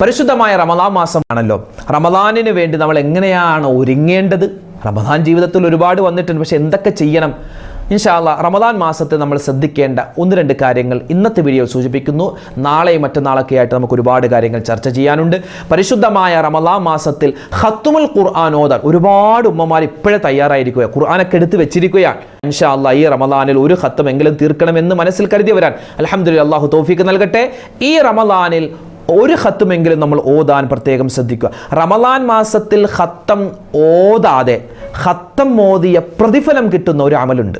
പരിശുദ്ധമായ റമദാൻ മാസമാണല്ലോ. റമദാനിന് വേണ്ടി നമ്മൾ എങ്ങനെയാണ് ഒരുങ്ങേണ്ടത്? റമദാൻ ജീവിതത്തിൽ ഒരുപാട് വന്നിട്ടുണ്ട്. പക്ഷെ എന്തൊക്കെ ചെയ്യണം? ഇൻഷാല്ല റമദാൻ മാസത്തെ നമ്മൾ ശ്രദ്ധിക്കേണ്ട ഒന്ന് രണ്ട് കാര്യങ്ങൾ ഇന്നത്തെ വീഡിയോ സൂചിപ്പിക്കുന്നു. നാളെയും മറ്റന്നാളൊക്കെ ആയിട്ട് നമുക്ക് ഒരുപാട് കാര്യങ്ങൾ ചർച്ച ചെയ്യാനുണ്ട്. പരിശുദ്ധമായ റമദാൻ മാസത്തിൽ ഹത്തുമുൽ ഖുർആൻ ഓതാൻ ഒരുപാട് ഉമ്മമാർ ഇപ്പോഴേ തയ്യാറായിരിക്കുക ഖുർആനൊക്കെ എടുത്ത് വെച്ചിരിക്കുകയാണ്. ഇൻഷാല്ല ഈ റമദാനിൽ ഒരു ഖത്തമെങ്കിലും തീർക്കണമെന്ന് മനസ്സിൽ കരുതി വരാൻ. അലഹമ്മദ് അള്ളാഹു തോഫിക്ക് നൽകട്ടെ. ഈ റമദാനിൽ ഒരു ഹത്തുമെങ്കിലും നമ്മൾ ഓതാൻ പ്രത്യേകം ശ്രദ്ധിക്കുക. റമലാൻ മാസത്തിൽ ഹത്തം ഓതാതെ ഹത്തം ഓതിയ പ്രതിഫലം കിട്ടുന്ന ഒരു അമലുണ്ട്.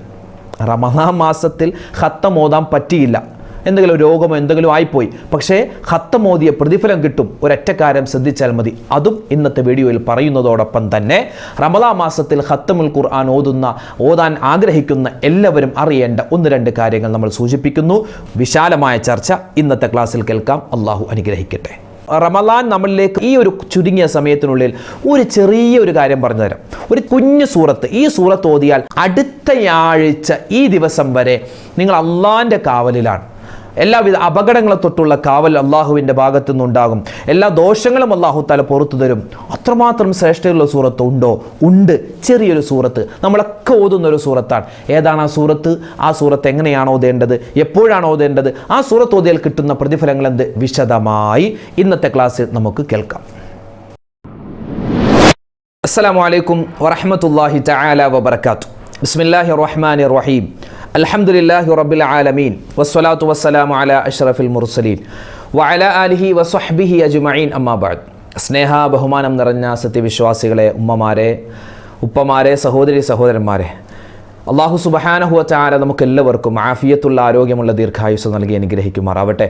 റമലാൻ മാസത്തിൽ ഹത്തം ഓതാൻ പറ്റിയില്ല. എന്തെങ്കിലും രോഗമോ എന്തെങ്കിലും ആയിപ്പോയി. പക്ഷേ ഹത്തമോദിയ പ്രതിഫലം കിട്ടും. ഒരൊറ്റ കാര്യം ശ്രദ്ധിച്ചാൽ മതി. അതും ഇന്നത്തെ വീഡിയോയിൽ പറയുന്നതോടൊപ്പം തന്നെ റമദാ മാസത്തിൽ ഹത്തമുൽ ഖുർആൻ ഓതുന്ന ഓതാൻ ആഗ്രഹിക്കുന്ന എല്ലാവരും അറിയേണ്ട ഒന്ന് രണ്ട് കാര്യങ്ങൾ നമ്മൾ സൂചിപ്പിക്കുന്നു. വിശാലമായ ചർച്ച ഇന്നത്തെ ക്ലാസ്സിൽ കേൾക്കാം. അള്ളാഹു അനുഗ്രഹിക്കട്ടെ. റമലാൻ നമ്മളിലേക്ക് ഈ ഒരു ചുരുങ്ങിയ സമയത്തിനുള്ളിൽ ഒരു ചെറിയ ഒരു കാര്യം പറഞ്ഞു തരാം. ഒരു കുഞ്ഞു സൂറത്ത്. ഈ സൂറത്ത് ഓതിയാൽ അടുത്തയാഴ്ച ഈ ദിവസം വരെ നിങ്ങൾ അള്ളാന്റെ കാവലിലാണ്. എല്ലാവിധ അപകടങ്ങളെ തൊട്ടുള്ള കാവൽ അള്ളാഹുവിന്റെ ഭാഗത്തു നിന്നുണ്ടാകും എല്ലാ ദോഷങ്ങളും അള്ളാഹു തല പുറത്തു തരും. അത്രമാത്രം ശ്രേഷ്ഠയുള്ള സൂറത്ത് ഉണ്ടോ? ഉണ്ട്. ചെറിയൊരു സൂറത്ത്. നമ്മളൊക്കെ ഓതുന്ന ഒരു സൂറത്താണ്. ഏതാണ് ആ സൂറത്ത്? ആ സൂറത്ത് എങ്ങനെയാണ് ഓതേണ്ടത്? എപ്പോഴാണ് ഓതേണ്ടത്? ആ സൂറത്ത് ഓതിയാൽ കിട്ടുന്ന പ്രതിഫലങ്ങൾ എന്ത്? വിശദമായി ഇന്നത്തെ ക്ലാസ്സിൽ നമുക്ക് കേൾക്കാം. അസ്സലാമു അലൈക്കും വറഹ്മത്തുള്ളാഹി തആല വബർക്കാത്തു ബിസ്മില്ലാഹി റഹ്മാൻ റഹീം. അൽഹംദുലില്ലാഹി റബ്ബിൽ ആലമീൻ. വസ്സലാത്തു വസ്സലാമു അല അഷ്റഫിൽ മുർസലീൻ. വഅലാ ആലിഹി വസ്വഹ്ബിഹി അജുമീൻ അമ്മാബാദ് സ്നേഹ ബഹുമാനം നിറഞ്ഞ സത്യവിശ്വാസികളെ ഉമ്മമാരെ ഉപ്പമാരെ സഹോദരി സഹോദരന്മാരെ. അള്ളാഹു സുബഹാനഹുവ ചാര നമുക്ക് എല്ലാവർക്കും ആഫിയത്തുള്ള ആരോഗ്യമുള്ള ദീർഘായുസ് നൽകി അനുഗ്രഹിക്കുമാറാവട്ടെ.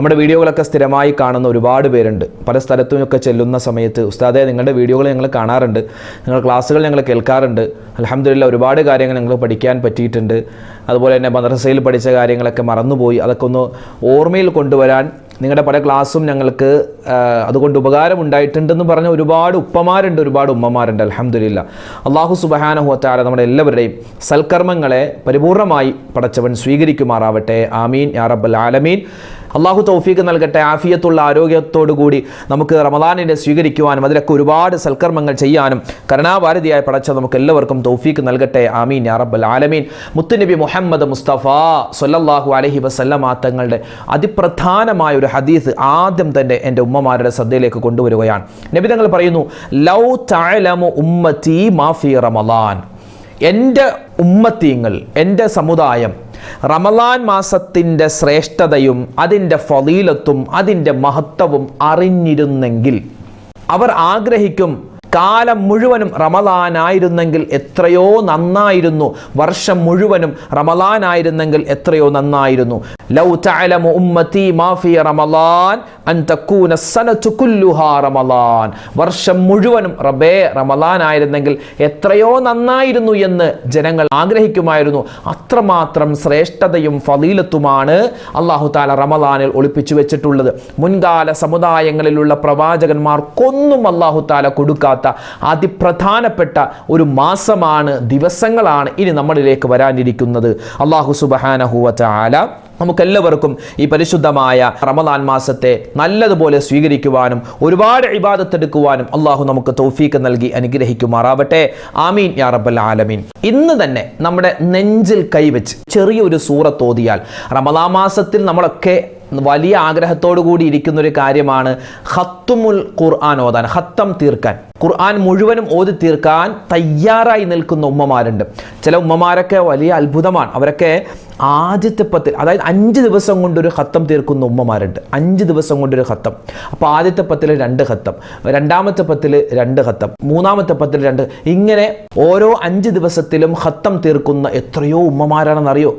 നമ്മുടെ വീഡിയോകളൊക്കെ സ്ഥിരമായി കാണുന്ന ഒരുപാട് പേരുണ്ട്. പല സ്ഥലത്തുമൊക്കെ ചെല്ലുന്ന സമയത്ത് ഉസ്താദെ നിങ്ങളുടെ വീഡിയോകൾ ഞങ്ങൾ കാണാറുണ്ട്. നിങ്ങളുടെ ക്ലാസ്സുകൾ ഞങ്ങൾ കേൾക്കാറുണ്ട്. അലഹമ്മദില്ല ഒരുപാട് കാര്യങ്ങൾ ഞങ്ങൾ പഠിക്കാൻ പറ്റിയിട്ടുണ്ട്. അതുപോലെ തന്നെ മദ്രസയിൽ പഠിച്ച കാര്യങ്ങളൊക്കെ മറന്നുപോയി. അതൊക്കെ ഒന്ന് ഓർമ്മയിൽ കൊണ്ടുവരാൻ നിങ്ങളുടെ പല ക്ലാസ്സും ഞങ്ങൾക്ക് അതുകൊണ്ട് ഉപകാരം ഉണ്ടായിട്ടുണ്ടെന്ന് പറഞ്ഞ ഒരുപാട് ഉപ്പമാരുണ്ട് ഒരുപാട് ഉമ്മമാരുണ്ട്. അലഹമ്മദില്ല അള്ളാഹു സുബഹാനഹുവത്താല നമ്മുടെ എല്ലാവരുടെയും സൽക്കർമ്മങ്ങളെ പരിപൂർണമായി പടച്ചവൻ സ്വീകരിക്കുമാറാവട്ടെ. ആമീൻ. യാ റബ്ബൽ ആലമീൻ. അള്ളാഹു തൗഫീഖ് നൽകട്ടെ ആഫിയത്തുള്ള ആരോഗ്യത്തോടു കൂടി നമുക്ക് റമദാനിനെ സ്വീകരിക്കുവാനും അതിലൊക്കെ ഒരുപാട് സൽക്കർമ്മങ്ങൾ ചെയ്യാനും കരുണാഭാരതിയായ പടച്ച നമുക്ക് എല്ലാവർക്കും തൗഫീക്ക് നൽകട്ടെ ആമീൻ യാ റബ്ബൽ ആലമീൻ. മുത്തുനബി മുഹമ്മദ് മുസ്തഫ സൊല്ലാഹു അലഹി വസല്ലമ തങ്ങളുടെ അതിപ്രധാനമായ ഒരു ഹദീസ് ആദ്യം തന്നെ എന്റെ ഉമ്മമാരുടെ ശ്രദ്ധയിലേക്ക് കൊണ്ടുവരികയാണ്. നബി തങ്ങൾ പറയുന്നു ലൗ തഅലമു ഉമ്മത്തി മാഫി റമദാൻ. എന്റെ ഉമ്മത്തീങ്ങൾ എന്റെ സമുദായം റമലാൻ മാസത്തിന്റെ ശ്രേഷ്ഠതയും അതിന്റെ ഫലീലത്തും അതിന്റെ മഹത്വവും അറിഞ്ഞിരുന്നെങ്കിൽ അവർ ആഗ്രഹിക്കും കാലം മുഴുവനും റമലാനായിരുന്നെങ്കിൽ എത്രയോ നന്നായിരുന്നു. വർഷം മുഴുവനും റമലാനായിരുന്നെങ്കിൽ എത്രയോ നന്നായിരുന്നു. ലൗ തഅലമു ഉമ്മത്തി മാഫി റമലാൻ അൻ റമലാൻ. വർഷം മുഴുവനും റബേ റമലാനായിരുന്നെങ്കിൽ എത്രയോ നന്നായിരുന്നു എന്ന് ജനങ്ങൾ ആഗ്രഹിക്കുമായിരുന്നു. അത്രമാത്രം ശ്രേഷ്ഠതയും ഫലീലത്തുമാണ് അള്ളാഹു താല റമലാനിൽ ഒളിപ്പിച്ചു വെച്ചിട്ടുള്ളത്. മുൻകാല സമുദായങ്ങളിലുള്ള പ്രവാചകന്മാർക്കൊന്നും അള്ളാഹു താല കൊടുക്കാത്ത അതിപ്രധാനപ്പെട്ട ഒരു മാസമാണ് ദിവസങ്ങളാണ് ഇനി നമ്മളിലേക്ക് വരാനിരിക്കുന്നത്. അള്ളാഹു സുബഹാനഹുവ ചാല നമുക്കെല്ലാവർക്കും ഈ പരിശുദ്ധമായ റമദാൻ മാസത്തെ നല്ലതുപോലെ സ്വീകരിക്കുവാനും ഒരുപാട് ഇബാദത്തെടുക്കുവാനും അള്ളാഹു നമുക്ക് തൗഫീക്ക് നൽകി അനുഗ്രഹിക്കുമാറാവട്ടെ. ആമീൻ യാ റബ്ബൽ ആലമീൻ. ഇന്ന് തന്നെ നമ്മുടെ നെഞ്ചിൽ കൈവച്ച് ചെറിയൊരു സൂറത്തോതിയാൽ റമദാൻ മാസത്തിൽ നമ്മളൊക്കെ വലിയ ആഗ്രഹത്തോടു കൂടി ഇരിക്കുന്ന ഒരു കാര്യമാണ് ഹത്തുമുൽ ഖുർആൻ ഓതാൻ ഹത്തം തീർക്കാൻ. ഖുർആൻ മുഴുവനും ഓതി തീർക്കാൻ തയ്യാറായി നിൽക്കുന്ന ഉമ്മമാരുണ്ട്. ചില ഉമ്മമാരൊക്കെ വലിയ അത്ഭുതമാണ്. അവരൊക്കെ ആദ്യത്തെ പത്തിൽ അതായത് അഞ്ച് ദിവസം കൊണ്ടൊരു ഹത്തം തീർക്കുന്ന ഉമ്മമാരുണ്ട്. അഞ്ച് ദിവസം കൊണ്ടൊരു ഹത്തം അപ്പോൾ ആദ്യത്തെ പത്തിൽ രണ്ട് ഹത്തം രണ്ടാമത്തെ പത്തിൽ രണ്ട് ഹത്തം മൂന്നാമത്തെ പത്തിൽ രണ്ട് ഇങ്ങനെ ഓരോ അഞ്ച് ദിവസത്തിലും ഹത്തം തീർക്കുന്ന എത്രയോ ഉമ്മമാരാണെന്നറിയോ?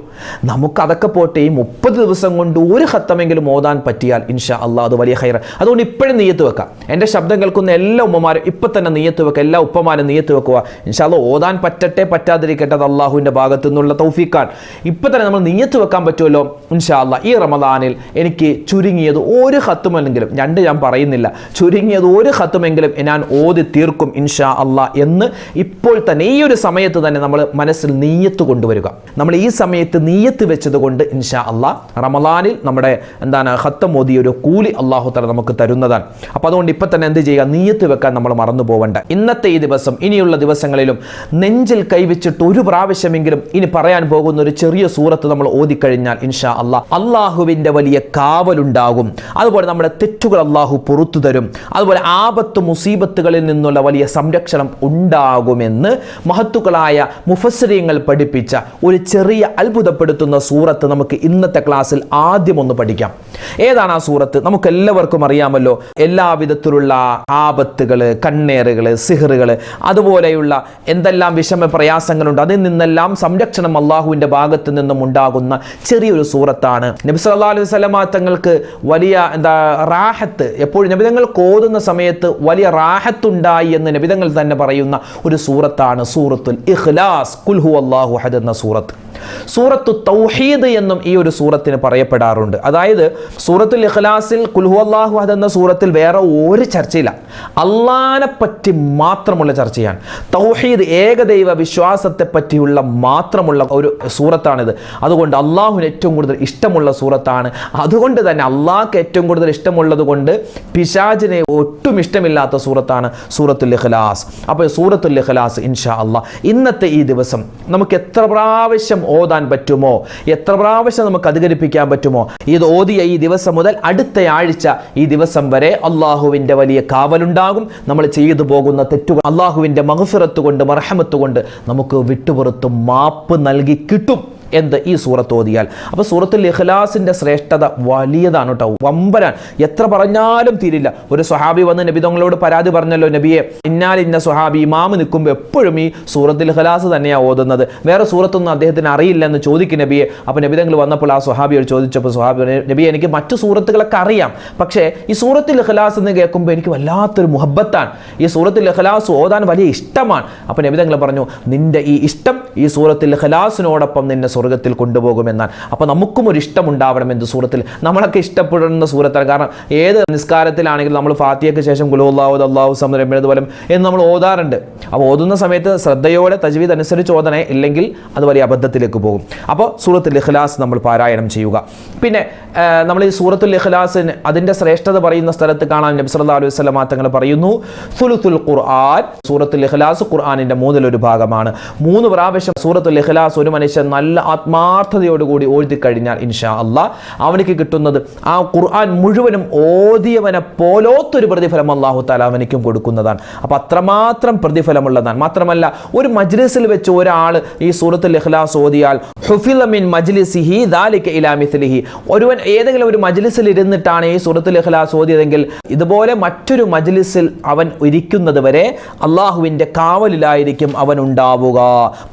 നമുക്ക് അതൊക്കെ പോട്ടെ ഈ മുപ്പത് ദിവസം കൊണ്ട് ഒരു ഹത്തമെങ്കിലും ഓതാൻ പറ്റിയാൽ ഇൻഷാ അള്ളാഹ് അത് വലിയ ഹൈറ അതുകൊണ്ട് ഇപ്പോഴും നെയ്യത്ത് വെക്കാം. എന്റെ ശബ്ദം കേൾക്കുന്ന എല്ലാ ഉമ്മമാരും ഇപ്പം തന്നെ നീയത്ത് വെക്കുക എല്ലാ ഉപ്പമാരും നീയത്ത് വെക്കുക. ഇൻഷാല്ല ഓതാൻ പറ്റട്ടെ പറ്റാതിരിക്കട്ടെ അത് അള്ളാഹുവിന്റെ ഭാഗത്തു നിന്നുള്ള തൗഫീഖാൻ ഇപ്പം തന്നെ നമ്മൾ നീയത്ത് വെക്കാൻ പറ്റുമല്ലോ? ഇൻഷാല്ല ഈ റമദാനിൽ എനിക്ക് ചുരുങ്ങിയത് ഒരു ഹത്തുമല്ലെങ്കിലും രണ്ട് ഞാൻ പറയുന്നില്ല ചുരുങ്ങിയത് ഒരു ഹത്തുമെങ്കിലും ഞാൻ ഓതി തീർക്കും ഇൻഷാ അള്ളാ എന്ന് ഇപ്പോൾ തന്നെ ഈ ഒരു സമയത്ത് തന്നെ നമ്മൾ മനസ്സിൽ നീയത്ത് കൊണ്ടുവരിക. നമ്മൾ ഈ സമയത്ത് നീയത്ത് വെച്ചത് കൊണ്ട് ഇൻഷാ അള്ളാ റമദാനിൽ നമ്മുടെ എന്താണ് ഹത്തം ഓതിയ ഒരു കൂലി അള്ളാഹു തല നമുക്ക് തരുന്നതാണ്. അപ്പോൾ അതുകൊണ്ട് ഇപ്പം തന്നെ എന്ത് ചെയ്യുക? നീയത്ത് വെക്കാൻ നമ്മൾ മറന്നു പോകണ്ട ഇന്നത്തെ ഈ ദിവസം ഇനിയുള്ള ദിവസങ്ങളിലും നെഞ്ചിൽ കൈവച്ചിട്ട് ഒരു പ്രാവശ്യമെങ്കിലും ഇനി പറയാൻ പോകുന്ന ഒരു ചെറിയ സൂറത്ത് നമ്മൾ ഓതിക്കഴിഞ്ഞാൽ ഇൻഷാ അള്ളാഹ് അള്ളാഹുവിന്റെ വലിയ കാവലുണ്ടാകും. അതുപോലെ നമ്മുടെ തെറ്റുകൾ അള്ളാഹു പുറത്തു തരും. അതുപോലെ ആപത്ത് മുസീബത്തുകളിൽ നിന്നുള്ള വലിയ സംരക്ഷണം ഉണ്ടാകുമെന്ന് മഹത്തുക്കളായ മുഫസ്രീങ്ങൾ പഠിപ്പിച്ച ഒരു ചെറിയ അത്ഭുതപ്പെടുത്തുന്ന സൂറത്ത് നമുക്ക് ഇന്നത്തെ ക്ലാസ്സിൽ ആദ്യം ഒന്ന് പഠിക്കാം. ഏതാണ് ആ സൂറത്ത്? നമുക്ക് എല്ലാവർക്കും അറിയാമല്ലോ എല്ലാവിധത്തിലുള്ള ആപത്തുകൾ കണ്ണേറുകൾ സിഹറുകൾ അതുപോലെയുള്ള എന്തെല്ലാം വിഷമ പ്രയാസങ്ങളുണ്ട് അതിൽ നിന്നെല്ലാം സംരക്ഷണം അള്ളാഹുവിന്റെ ഭാഗത്ത് നിന്നും ഉണ്ടാകുന്ന ചെറിയൊരു സൂറത്താണ്. നബി സല്ലല്ലാഹു അലൈഹി വസല്ലമ തങ്ങൾക്ക് വലിയ എന്താ റാഹത്ത് എപ്പോഴും നബിതങ്ങൾ കോതുന്ന സമയത്ത് വലിയ റാഹത്തുണ്ടായി എന്ന് നബിതങ്ങൾ തന്നെ പറയുന്ന ഒരു സൂറത്താണ് സൂറത്തുൽ ഇഖ്ലാസ് കുൽഹു അള്ളാഹു അഹദ് എന്ന സൂറത്ത്. സൂറത്തു തൗഹീദ് എന്നും ഈ ഒരു സൂറത്തിന് പറയപ്പെടാറുണ്ട്. അതായത് സൂറത്തുൽ ഇഖ്ലാസിൽ കുൽഹു അള്ളാഹു അഹദ് എന്ന സൂറത്തിൽ വേറെ ഒരു ചർച്ചയില്ല. അള്ളാനെ പറ്റി മാത്രമുള്ള ചർച്ചയാണ്. തൗഹീദ് ഏകദൈവ വിശ്വാസത്തെ പറ്റിയുള്ള മാത്രമുള്ള ഒരു സൂറത്താണിത്. അതുകൊണ്ട് അള്ളാഹുവിന് ഏറ്റവും കൂടുതൽ ഇഷ്ടമുള്ള സൂറത്താണ്. അതുകൊണ്ട് തന്നെ അള്ളാഹ്ക്ക് ഏറ്റവും കൂടുതൽ ഇഷ്ടമുള്ളത് കൊണ്ട് പിശാജിനെ ഒട്ടും ഇഷ്ടമില്ലാത്ത സൂറത്താണ് സൂറത്തുൽ ഇഖ്ലാസ്. അപ്പോൾ സൂറത്തുൽ ഇഖ്ലാസ് ഇൻഷാ അള്ളാഹ് ഇന്നത്തെ ഈ ദിവസം നമുക്ക് എത്ര പ്രാവശ്യം ഓതാൻ പറ്റുമോ? എത്ര പ്രാവശ്യം നമുക്ക് അധികരിപ്പിക്കാൻ പറ്റുമോ? ഇത് ഓതിയ ഈ ദിവസം മുതൽ അടുത്ത ആഴ്ച ഈ ദിവസം വരെ അള്ളാഹുവിന്റെ വലിയ കാവലുണ്ടാകും. നമ്മൾ ചെയ്തു പോകുന്ന തെറ്റുകൾ അള്ളാഹുവിന്റെ മഹഫിറത്ത് കൊണ്ട് മർഹമത്ത് കൊണ്ട് നമുക്ക് വിട്ടുപുറത്ത് മാപ്പ് നൽകി കിട്ടും. എന്ത് ഈ സൂറത്ത് ഓതിയാൽ. അപ്പോൾ സൂറത്തുൽ ഇഖ്ലാസിന്റെ ശ്രേഷ്ഠത വലിയതാണ് കേട്ടോ വമ്പരാൻ എത്ര പറഞ്ഞാലും തീരില്ല. ഒരു സ്വഹാബി വന്ന് നബി തങ്ങളോട് പരാതി പറഞ്ഞല്ലോ നബിയെ. ഇന്നാൽ ഇന്ന സ്വഹാബി ഇമാമ് നിൽക്കുമ്പോൾ എപ്പോഴും ഈ സൂറത്തുൽ ഇഖ്ലാസ് തന്നെയാണ് ഓതുന്നത്. വേറെ സൂറത്തൊന്നും അദ്ദേഹത്തിന് അറിയില്ല എന്ന് ചോദിക്കും നബിയെ. അപ്പോൾ നബി തങ്ങൾ വന്നപ്പോൾ ആ സ്വഹാബിയോട് ചോദിച്ചപ്പോൾ സ്വഹാബി നബി എനിക്ക് മറ്റു സൂറത്തുകളൊക്കെ അറിയാം. പക്ഷേ ഈ സൂറത്തുൽ ഇഖ്ലാസ് എന്ന് കേൾക്കുമ്പോൾ എനിക്ക് വല്ലാത്തൊരു മുഹബത്താണ്. ഈ സൂറത്തുൽ ഇഖ്ലാസ് ഓതാൻ വലിയ ഇഷ്ടമാണ്. അപ്പോൾ നബി തങ്ങൾ പറഞ്ഞു നിന്റെ ഈ ഇഷ്ടം ഈ സൂറത്തുൽ ഇഖ്ലാസിനോടൊപ്പം നിന്നെ സ്വർഗത്തിൽ കൊണ്ടുപോകുമെന്നാണ് അപ്പോൾ നമുക്കും ഒരു ഇഷ്ടമുണ്ടാവണം എന്ത് സൂറത്തിൽ? നമ്മളൊക്കെ ഇഷ്ടപ്പെടുന്ന സൂറത്താണ്. കാരണം ഏത് നിസ്കാരത്തിലാണെങ്കിലും നമ്മൾ ഫാത്തിയയ്ക്ക് ശേഷം ഗുലുല്ലാഹു അള്ളാഹു സമരം പോലും എന്ന് നമ്മൾ ഓതാറുണ്ട്. അപ്പോൾ ഓതുന്ന സമയത്ത് ശ്രദ്ധയോടെ തജ്വീദ് അനുസരിച്ച് ഓതണേ ഇല്ലെങ്കിൽ അത് വലിയ അബദ്ധത്തിലേക്ക് പോകും. അപ്പോൾ സൂറത്തുൽ ഇഖ്ലാസ് നമ്മൾ പാരായണം ചെയ്യുക. പിന്നെ നമ്മൾ ഈ സൂറത്തുൽ ഇഖ്ലാസിന് അതിന്റെ ശ്രേഷ്ഠത പറയുന്ന സ്ഥലത്ത് കാണാൻ നബി സല്ലല്ലാഹു അലൈഹി വസല്ലം തങ്ങൾ പറയുന്നു. സുലുത്തുൽ ഖുർആൻ സൂറത്തുൽ ഇഖ്ലാസ് ഖുർആനിന്റെ മൂന്നിലൊരു ഭാഗമാണ്. മൂന്ന് പ്രാവശ്യം സൂറത്തുൽ ഇഖ്ലാസ് ഒരു മനുഷ്യൻ നല്ല ആത്മാർത്ഥതയോടുകൂടി ഓതി കഴിഞ്ഞാൽ ഇൻഷാ അള്ളാഹ് അവനിക്ക് കിട്ടുന്നത് ആ ഖുർആൻ മുഴുവനും ഓതിയവനെ പോലോത്തൊരു പ്രതിഫലം അള്ളാഹു താല അവനിക്കും കൊടുക്കുന്നതാണ്. അപ്പോൾ അത്രമാത്രം പ്രതിഫലമുള്ളതാണ്. മാത്രമല്ല ഒരു മജ്ലിസിൽ വെച്ച് ഒരാൾ ഈ സൂറത്തുൽ ഇഖ്ലാസ് ഓതിയാൽ ഹുഫിലമിൻ മജ്ലിസിഹി ദാലിക്ക് ഇലാ മിസ്ലിഹി. ഒരുവൻ ഏതെങ്കിലും ഒരു മജ്ലിസിൽ ഇരുന്നിട്ടാണ് ഈ സൂറത്തുൽ ഇഖ്ലാസ് ഓതിയതെങ്കിൽ ഇതുപോലെ മറ്റൊരു മജ്ലിസിൽ അവൻ ഇരിക്കുന്നത് വരെ അള്ളാഹുവിന്റെ കാവലിലായിരിക്കും അവൻ ഉണ്ടാവുക.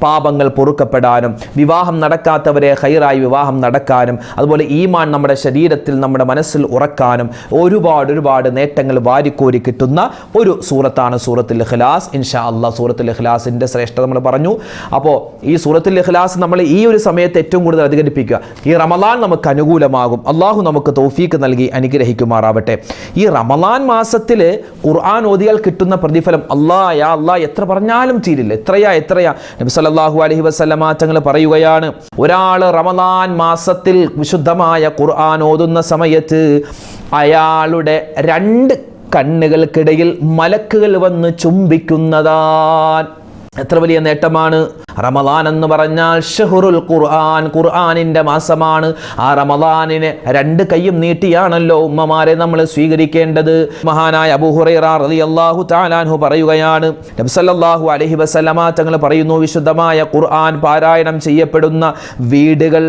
പാപങ്ങൾ പൊറുക്കപ്പെടാനും വിവാഹം നടക്കാത്തവരെ ഹൈറായി വിവാഹം നടക്കാനും അതുപോലെ ഈമാൻ നമ്മുടെ ശരീരത്തിൽ നമ്മുടെ മനസ്സിൽ ഉറക്കാനും ഒരുപാട് ഒരുപാട് നേട്ടങ്ങൾ വാരിക്കോരി കിട്ടുന്ന ഒരു സൂറത്താണ് സൂറത്തുൽ ഇഖ്ലാസ്. ഇൻഷാ അള്ളാഹ് സൂറത്തുൽ ലഹ്ലാസിന്റെ ശ്രേഷ്ഠത നമ്മൾ പറഞ്ഞു. അപ്പോൾ ഈ സൂറത്തുൽ ഇഖ്ലാസ് നമ്മൾ ഈ ഒരു സമയത്ത് ഏറ്റവും കൂടുതൽ അധികരിപ്പിക്കുക. ഈ റമലാൻ നമുക്ക് അനുകൂലമാകും. അള്ളാഹു നമുക്ക് തൗഫീക്ക് നൽകി അനുഗ്രഹിക്കുമാറാവട്ടെ. ഈ റമലാൻ മാസത്തിൽ ഖുർആൻ ഓതിയാൽ കിട്ടുന്ന പ്രതിഫലം അള്ളാഹ് അല്ലാ എത്ര പറഞ്ഞാലും തീരില്ല. എത്രയാ എത്രയാ? നബി സല്ലല്ലാഹു അലൈഹി വസല്ലമ തങ്ങൾ പറയുകയാണ്. ഒരാൾ റമദാൻ മാസത്തിൽ വിശുദ്ധമായ ഖുർആൻ ഓതുന്ന സമയത്ത് അയാളുടെ രണ്ട് കണ്ണുകൾക്കിടയിൽ മലക്കുകൾ വന്ന് ചുംബിക്കുന്നതാൻ എത്ര വലിയ നേട്ടമാണ്? റമദാൻ എന്ന് പറഞ്ഞാൽ ഷഹുറുൽ ഖുർആൻ ഖുർആാനിന്റെ മാസമാണ്. ആ റമദാനിനെ രണ്ട് കൈയും നീട്ടിയാണല്ലോ ഉമ്മമാരെ നമ്മൾ സ്വീകരിക്കേണ്ടത്. മഹാനായ അബൂഹുറൈറ അള്ളാഹു താലാൻഹു പറയുകയാണ് നബ്സല്ലാഹു അലഹി വസല്ലമ തങ്ങൾ പറയുന്നു വിശുദ്ധമായ ഖുർആൻ പാരായണം ചെയ്യപ്പെടുന്ന വീടുകൾ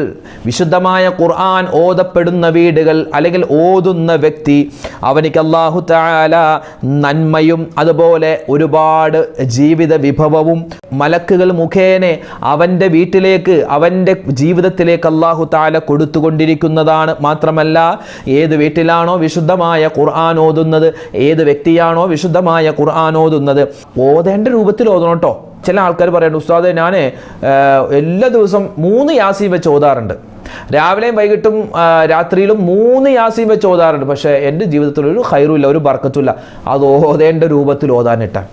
വിശുദ്ധമായ ഖുർആൻ ഓതപ്പെടുന്ന വീടുകൾ അല്ലെങ്കിൽ ഓതുന്ന വ്യക്തി അവനിക്ക് അള്ളാഹു താല നന്മയും അതുപോലെ ഒരുപാട് ജീവിത വിഭവവും മലക്കുകൾ മുഖേനെ അവന്റെ വീട്ടിലേക്ക് അവന്റെ ജീവിതത്തിലേക്ക് അള്ളാഹു താല കൊടുത്തുകൊണ്ടിരിക്കുന്നതാണ്. മാത്രമല്ല ഏത് വീട്ടിലാണോ വിശുദ്ധമായ ഖുർആൻ ഓതുന്നത് ഏത് വ്യക്തിയാണോ വിശുദ്ധമായ ഖുർആൻ ഓതുന്നത് ഓതേണ്ട രൂപത്തിൽ ഓതണം കേട്ടോ. ചില ആൾക്കാർ പറയുന്നുണ്ട് ഉസ്താദ് ഞാൻ എല്ലാ ദിവസവും മൂന്ന് യാസി വെച്ച് ഓതാറുണ്ട്. രാവിലെയും വൈകിട്ടും രാത്രിയിലും മൂന്ന് യാസീൻ വെച്ച് ഓതാറുണ്ട്. പക്ഷേ എന്റെ ജീവിതത്തിൽ ഒരു ഹൈറുമില്ല ഒരു ബർക്കത്തുമില്ല അത് ഓതേണ്ട രൂപത്തിൽ ഓതാനിട്ടാണ്.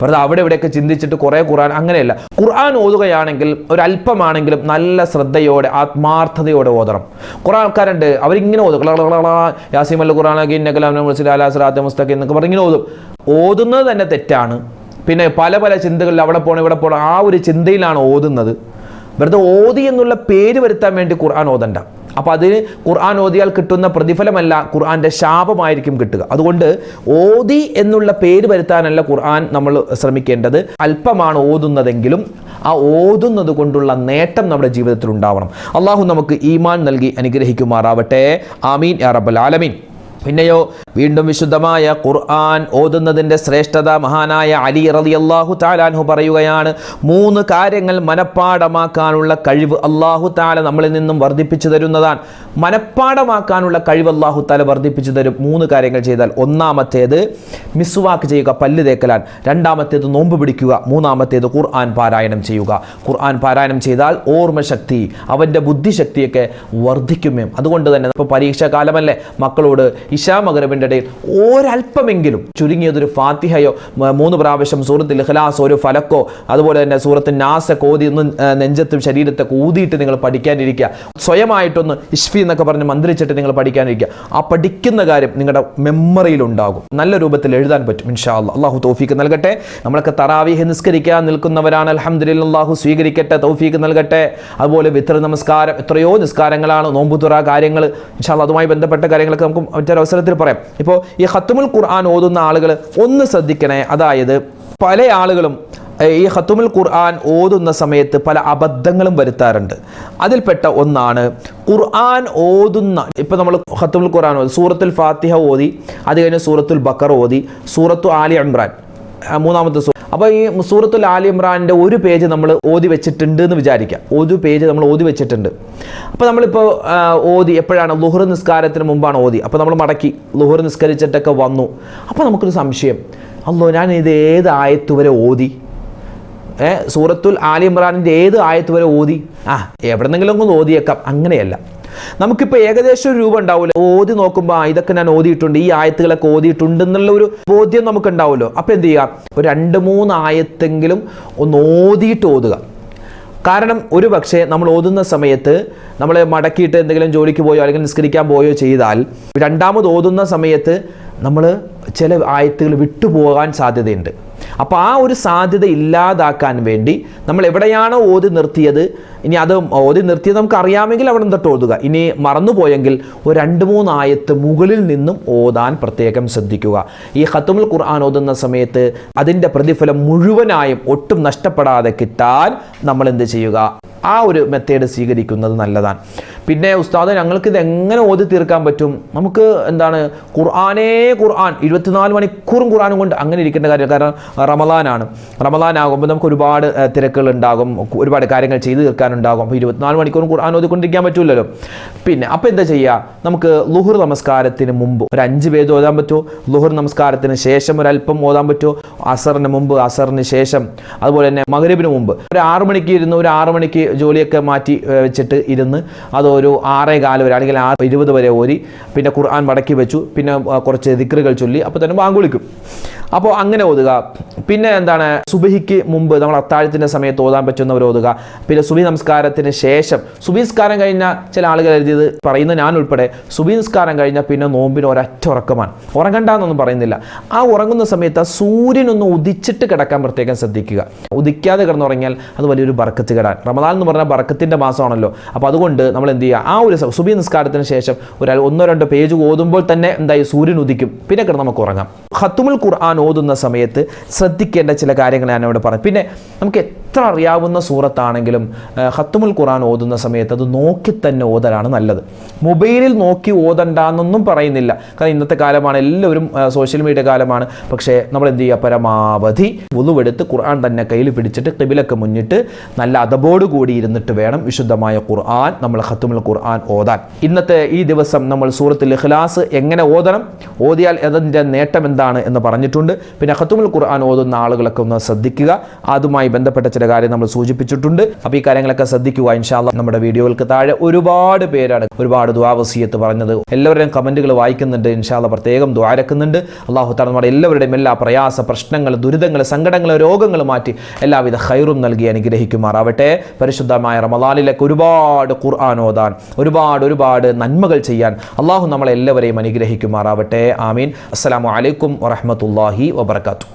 വെറുതെ അവിടെ ഇവിടെയൊക്കെ ചിന്തിച്ചിട്ട് കുറേ ഖുർആൻ അങ്ങനെയല്ല. ഖുർആൻ ഓതുകയാണെങ്കിൽ ഒരല്പമാണെങ്കിലും നല്ല ശ്രദ്ധയോടെ ആത്മാർത്ഥതയോടെ ഓതണം. കുറേ ആൾക്കാരുണ്ട് അവരിങ്ങനെ ഓതും. യാസിമൽ ഖുർആൻ അലാസ്രാത്ത് മുസ്തഖ് എന്നൊക്കെ പറഞ്ഞിങ്ങനെ ഓതും. ഓതുന്നത് തന്നെ തെറ്റാണ്. പിന്നെ പല പല ചിന്തകളിൽ അവിടെ പോകണം ഇവിടെ പോകണം ആ ഒരു ചിന്തയിലാണ് ഓതുന്നത്. വെറുതെ ഓതി എന്നുള്ള പേര് വരുത്താൻ വേണ്ടി ഖുർആൻ ഓതണ്ട. അപ്പോൾ അതിന് ഖുർആൻ ഓതിയാൽ കിട്ടുന്ന പ്രതിഫലമല്ല ഖുർആന്റെ ശാപമായിരിക്കും കിട്ടുക. അതുകൊണ്ട് ഓതി എന്നുള്ള പേര് വരുത്താനല്ല ഖുർആൻ നമ്മൾ ശ്രമിക്കേണ്ടത്. അല്പമാണ് ഓതുന്നതെങ്കിലും ആ ഓതുന്നത് കൊണ്ടുള്ള നേട്ടം നമ്മുടെ ജീവിതത്തിൽ ഉണ്ടാവണം. അള്ളാഹു നമുക്ക് ഈമാൻ നൽകി അനുഗ്രഹിക്കുമാറാവട്ടെ. ആമീൻ യാ റബ്ബൽ ആലമീൻ. പിന്നെയോ വീണ്ടും വിശുദ്ധമായ ഖുർആൻ ഓതുന്നതിന്റെ ശ്രേഷ്ഠത മഹാനായ അലി റളിയല്ലാഹു താലാൻഹു പറയുകയാണ് മൂന്ന് കാര്യങ്ങൾ മനഃപ്പാടമാക്കാനുള്ള കഴിവ് അള്ളാഹു താല നമ്മളിൽ നിന്നും വർദ്ധിപ്പിച്ചു തരുന്നതാണ്. മനഃപ്പാടമാക്കാനുള്ള കഴിവ് അള്ളാഹു താല വർദ്ധിപ്പിച്ചു തരും. മൂന്ന് കാര്യങ്ങൾ ചെയ്താൽ ഒന്നാമത്തേത് മിസ്വാക്ക് ചെയ്യുക പല്ല് തേക്കലാൻ രണ്ടാമത്തേത് നോമ്പ് പിടിക്കുക. മൂന്നാമത്തേത് ഖുർആൻ പാരായണം ചെയ്യുക. ഖുർആൻ പാരായണം ചെയ്താൽ ഓർമ്മശക്തി അവന്റെ ബുദ്ധിശക്തിയൊക്കെ വർദ്ധിക്കുമേ അതുകൊണ്ട് തന്നെ ഇപ്പോൾ പരീക്ഷാ കാലമല്ലേ മക്കളോട് ഇഷാ മകരവിന്റെ ഇടയിൽ ഒരല്പമെങ്കിലും ചുരുങ്ങിയതൊരു ഫാത്തിഹയോ മൂന്ന് പ്രാവശ്യം സൂറത്തിൽ ഇഖ്ലാസ് ഒരു ഫലക്കോ അതുപോലെ തന്നെ സൂറത്ത് നാസ കോതി ഒന്ന് നെഞ്ചത്തും ശരീരത്തൊക്കെ ഊതിയിട്ട് നിങ്ങൾ പഠിക്കാനിരിക്കുക. സ്വയമായിട്ടൊന്ന് ഇഷ്ഫി എന്നൊക്കെ പറഞ്ഞ് മന്ത്രിച്ചിട്ട് നിങ്ങൾ പഠിക്കാനിരിക്കുക. ആ പഠിക്കുന്ന കാര്യം നിങ്ങളുടെ മെമ്മറിയിൽ ഉണ്ടാകും. നല്ല രൂപത്തിൽ എഴുതാൻ പറ്റും ഇൻഷാ അല്ലാ അള്ളാഹു തൗഫീക്ക് നൽകട്ടെ. നമ്മളൊക്കെ തറാവീഹ് നിസ്കരിക്കാൻ നിൽക്കുന്നവരാണ്. അലഹമ്മദില്ല അള്ളാഹു സ്വീകരിക്കട്ടെ തൗഫീക്ക് നൽകട്ടെ. അതുപോലെ വിത്ര നമസ്കാരം എത്രയോ നിസ്കാരങ്ങളാണ് നോമ്പുതുറ കാര്യങ്ങൾ ഇൻഷാ അതുമായി ബന്ധപ്പെട്ട കാര്യങ്ങളൊക്കെ നമുക്ക് മറ്റൊരവസരത്തിൽ പറയാം. ഇപ്പോൾ ഈ ഹത്തുമുൽ ഖുർആൻ ഓതുന്ന ആളുകൾ ഒന്ന് ശ്രദ്ധിക്കണേ അതായത് പല ആളുകളും ഈ ഹത്തുമുൽ ഖുർആൻ ഓതുന്ന സമയത്ത് പല അബദ്ധങ്ങളും വരുത്താറുണ്ട്. അതിൽപ്പെട്ട ഒന്നാണ് ഖുർആൻ ഓതുന്ന ഇപ്പം നമ്മൾ ഹത്തുമുൽ ഖുർആൻ ഓതി സൂറത്തുൽ ഫാത്തിഹ ഓതി അത് കഴിഞ്ഞ് സൂറത്തുൽ ബക്കർ ഓതി സൂറത്തു ആലി ഇമ്രാൻ. മൂന്നാമത്തെ സൂ അപ്പോൾ ഈ സൂറത്തുൽ ആലി ഇമ്രാന്റെ ഒരു പേജ് നമ്മൾ ഓതി വെച്ചിട്ടുണ്ട് എന്ന് വിചാരിക്കുക ഒരു പേജ് നമ്മൾ ഓതി വെച്ചിട്ടുണ്ട്. അപ്പോൾ നമ്മളിപ്പോൾ ഓതി എപ്പോഴാണ്? ലുഹർ നിസ്കാരത്തിന് മുമ്പാണ് ഓതി. അപ്പോൾ നമ്മൾ മടക്കി. ലുഹർ നിസ്കരിച്ചിട്ടൊക്കെ വന്നു. അപ്പോൾ നമുക്കൊരു സംശയം. അല്ലോ ഞാൻ ഇത് ഏത് ആയത്ത് വരെ ഓതി? സൂറത്തുൽ ആലി ഇമ്രാനിന്റെ ഏത് ആയത്ത് വരെ ഓതി? ആ എവിടെന്നെങ്കിലും ഒന്ന് ഓതിയേക്കാം. അങ്ങനെയല്ല. നമുക്കിപ്പോൾ ഏകദേശം ഒരു രൂപം ഉണ്ടാവില്ല ഓതി നോക്കുമ്പോൾ ഇതൊക്കെ ഞാൻ ഓതിയിട്ടുണ്ട് ഈ ആയത്തുകളൊക്കെ ഓതിയിട്ടുണ്ട് എന്നുള്ള ഒരു ബോധ്യം നമുക്ക് ഉണ്ടാവുമല്ലോ അപ്പോൾ എന്ത് ചെയ്യുക ഒരു രണ്ട് മൂന്ന് ആയത്തെങ്കിലും ഒന്ന് ഓതിയിട്ട് ഓതുക. കാരണം ഒരു പക്ഷേ നമ്മൾ ഓതുന്ന സമയത്ത് നമ്മൾ മടക്കിയിട്ട് എന്തെങ്കിലും ജോലിക്ക് പോയോ അല്ലെങ്കിൽ നിസ്കരിക്കാൻ പോയോ ചെയ്താൽ രണ്ടാമത് ഓതുന്ന സമയത്ത് നമ്മൾ ചില ആയത്തുകൾ വിട്ടുപോകാൻ സാധ്യതയുണ്ട്. അപ്പോൾ ആ ഒരു സാധ്യത ഇല്ലാതാക്കാൻ വേണ്ടി നമ്മൾ എവിടെയാണോ ഓതി നിർത്തിയത് ഇനി അത് ഓതി നിർത്തിയത് നമുക്ക് അറിയാമെങ്കിൽ അവിടെ നിന്നിട്ട് ഓതുക. ഇനി മറന്നുപോയെങ്കിൽ ഒരു രണ്ട് മൂന്ന് ആയത്ത് മുകളിൽ നിന്നും ഓതാൻ പ്രത്യേകം ശ്രദ്ധിക്കുക. ഈ ഖത്തുമുൽ ഖുർആൻ ഓതുന്ന സമയത്ത് അതിന്റെ പ്രതിഫലം മുഴുവനായും ഒട്ടും നഷ്ടപ്പെടാതെ കിട്ടാൻ നമ്മൾ എന്ത് ചെയ്യുക? ആ ഒരു മെത്തേഡ് സ്വീകരിക്കുന്നത് നല്ലതാണ്. പിന്നെ ഉസ്താദ് ഞങ്ങൾക്ക് ഇത് എങ്ങനെ ഓതി തീർക്കാൻ പറ്റും? നമുക്ക് എന്താണ് ഖുർആാനേ ഖുർആൻ ഇരുപത്തിനാല് മണിക്കൂറും ഖുർആാനും കൊണ്ട് അങ്ങനെ ഇരിക്കേണ്ട കാര്യം കാരണം റമദാനാണ്. റമദാൻ ആകുമ്പോൾ നമുക്ക് ഒരുപാട് തിരക്കുകൾ ഉണ്ടാകും ഒരുപാട് കാര്യങ്ങൾ ചെയ്തു തീർക്കാനുണ്ടാകും. അപ്പോൾ ഇരുപത്തിനാല് മണിക്കൂറും ഖുർആൻ ഓതിക്കൊണ്ടിരിക്കാൻ പറ്റില്ലല്ലോ പിന്നെ അപ്പോൾ എന്താ ചെയ്യുക നമുക്ക് ലുഹുർ നമസ്കാരത്തിന് മുമ്പ് ഒരു അഞ്ച് പേജ് ഓതാൻ പറ്റുമോ ലുഹുർ നമസ്കാരത്തിന് ശേഷം ഒരല്പം ഓതാൻ പറ്റുമോ അസറിന് മുമ്പ് അസറിന് ശേഷം അതുപോലെ തന്നെ മകരബിന് മുമ്പ്. ഒരു ആറ് മണിക്ക് ഇരുന്ന് ഒരു ആറ് മണിക്ക് ജോലിയൊക്കെ മാറ്റി വെച്ചിട്ട് ഇരുന്ന് അത് ഒരു ആറേ കാൽ വരെ അല്ലെങ്കിൽ ആ ഇരുപത് വരെ ഓരി പിന്നെ ഖുർആൻ മടക്കി വെച്ചു. പിന്നെ കുറച്ച് ദിക്റുകൾ ചൊല്ലി. അപ്പോൾ തന്നെ ബാങ്ക് വിളിക്കും. അപ്പോൾ അങ്ങനെ ഓതുക. പിന്നെ എന്താണ്? സുബഹിക്ക് മുമ്പ് നമ്മൾ അത്താഴത്തിന്റെ സമയത്ത് ഓതാൻ പറ്റുന്നവർ ഓതുക. പിന്നെ സുബി നമസ്കാരത്തിന് ശേഷം സുബി നിസ്കാരം കഴിഞ്ഞ ചില ആളുകൾ എഴുതിയത് പറയുന്ന ഞാൻ ഉൾപ്പെടെ. സുബി നിസ്കാരം കഴിഞ്ഞ പിന്നെ നോമ്പിന് ഒരൊറ്റ ഉറക്കമാണ്. ഉറങ്ങണ്ടെന്നൊന്നും പറയുന്നില്ല. ആ ഉറങ്ങുന്ന സമയത്ത് ആ സൂര്യനൊന്ന് ഉദിച്ചിട്ട് കിടക്കാൻ പ്രത്യേകം ശ്രദ്ധിക്കുക. ഉദിക്കാതെ കിടന്നുറങ്ങിയാൽ അത് വലിയൊരു ബർക്കത്ത് കിടാൻ റമദാൻ എന്ന് പറഞ്ഞാൽ ബർക്കത്തിന്റെ മാസമാണല്ലോ. അപ്പോൾ അതുകൊണ്ട് നമ്മൾ എന്ത് ചെയ്യുക ആ ഒരു സുബി നിസ്കാരത്തിന് ശേഷം ഒരാൾ ഒന്നോ രണ്ടോ പേജ് ഓതുമ്പോൾ തന്നെ എന്തായി? സൂര്യൻ ഉദിക്കും. പിന്നെ കിടന്ന് നമുക്ക് ഉറങ്ങാം. ഹത്തുമുൽ ഖുർആൻ ഓതുന്ന സമയത്ത് ശ്രദ്ധിക്കേണ്ട ചില കാര്യങ്ങൾ ഞാൻ ഇവിടെ പറഞ്ഞു പിന്നെ നമുക്ക് എത്ര അറിയാവുന്ന സൂറത്താണെങ്കിലും ഹത്തുമുൽ ഖുർആൻ ഓതുന്ന സമയത്ത് അത് നോക്കി തന്നെ ഓതലാണ് നല്ലത്. മൊബൈലിൽ നോക്കി ഓതണ്ടെന്നൊന്നും പറയുന്നില്ല. കാരണം ഇന്നത്തെ കാലമാണ് എല്ലാവരും സോഷ്യൽ മീഡിയ കാലമാണ്. പക്ഷേ നമ്മൾ എന്ത് ചെയ്യുക? പരമാവധി ഉളുവെടുത്ത് ഖുർആൻ തന്നെ കയ്യിൽ പിടിച്ചിട്ട് കിബിലൊക്കെ മുന്നിട്ട് നല്ല അതബോട് കൂടി ഇരുന്നിട്ട് വേണം വിശുദ്ധമായ ഖുർആൻ നമ്മൾ ഖുർആൻ ഓതാൻ. ഇന്നത്തെ ഈ ദിവസം നമ്മൾ സൂറത്തുൽ ഇഖ്ലാസ് എങ്ങനെ ഓതണം? ഓതിയാൽ അതിന്റെ നേട്ടം എന്താണ് എന്ന് പറഞ്ഞിട്ടുണ്ട്. പിന്നെ ഖത്തുമുൽ ഖുർആൻ ഓതുന്ന ആളുകളൊക്കെ ഒന്ന് ശ്രദ്ധിക്കുക. അതുമായി ബന്ധപ്പെട്ട ചില കാര്യം നമ്മൾ സൂചിപ്പിച്ചിട്ടുണ്ട്. അപ്പോൾ ഈ കാര്യങ്ങളൊക്കെ ശ്രദ്ധിക്കുക. ഇൻഷാല്ല നമ്മുടെ വീഡിയോകൾക്ക് താഴെ ഒരുപാട് പേരാണ് ഒരുപാട് ദ്വാവസീയത്ത് പറഞ്ഞത്. എല്ലാവരുടെയും കമന്റുകൾ വായിക്കുന്നുണ്ട്. ഇൻഷാല്ല പ്രത്യേകം ദ്വാരക്കുന്നുണ്ട് അള്ളാഹു താല നമ്മുടെ എല്ലാവരുടെയും എല്ലാ പ്രയാസ പ്രശ്നങ്ങൾ ദുരിതങ്ങൾ സങ്കടങ്ങൾ രോഗങ്ങൾ മാറ്റി എല്ലാവിധ ഹൈറും നൽകി അനുഗ്രഹിക്കുമാറാവട്ടെ. പരിശുദ്ധമായ റമദാനിലേക്ക് ഒരുപാട് ഖുർആൻ ഓതാൻ ഒരുപാട് ഒരുപാട് നന്മകൾ ചെയ്യാൻ അള്ളാഹു നമ്മളെല്ലാവരെയും അനുഗ്രഹിക്കുമാറാവട്ടെ. ആമീൻ. അസ്സലാമു അലൈക്കും വറഹ്മത്തുള്ളാഹി വബർക്കാത്തു